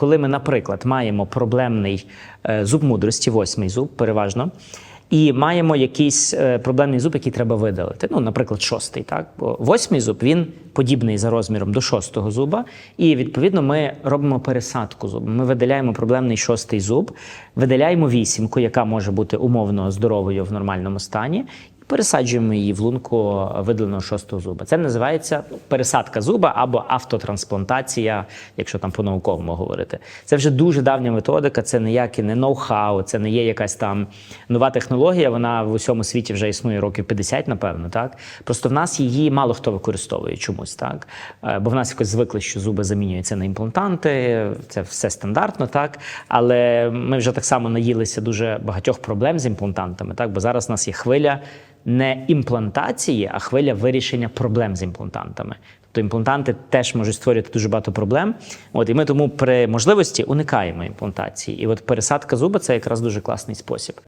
коли ми, наприклад, маємо проблемний е, зуб мудрості, восьмий зуб, переважно. І маємо якийсь е, проблемний зуб, який треба видалити. Ну, наприклад, шостий. Так? Бо восьмий зуб він подібний за розміром до шостого зуба. І відповідно ми робимо пересадку зуба. Ми видаляємо проблемний шостий зуб, видаляємо вісімку, яка може бути умовно здоровою в нормальному стані. Пересаджуємо її в лунку видаленого шостого зуба. Це називається пересадка зуба або автотрансплантація, якщо там по-науковому говорити. Це вже дуже давня методика, це ніяке не ноу-хау, це не є якась там нова технологія. Вона в усьому світі вже існує років 50, напевно. Так просто в нас її мало хто використовує чомусь, так Е, бо в нас якось звикли, що зуби замінюються на імплантанти. Це все стандартно, так але ми вже так само наїлися дуже багатьох проблем з імплантантами. Так, бо зараз у нас є хвиля не імплантації, а хвиля вирішення проблем з імплантантами. Тобто імплантанти теж можуть створювати дуже багато проблем. От і ми тому при можливості уникаємо імплантації. І от пересадка зуба це якраз дуже класний спосіб.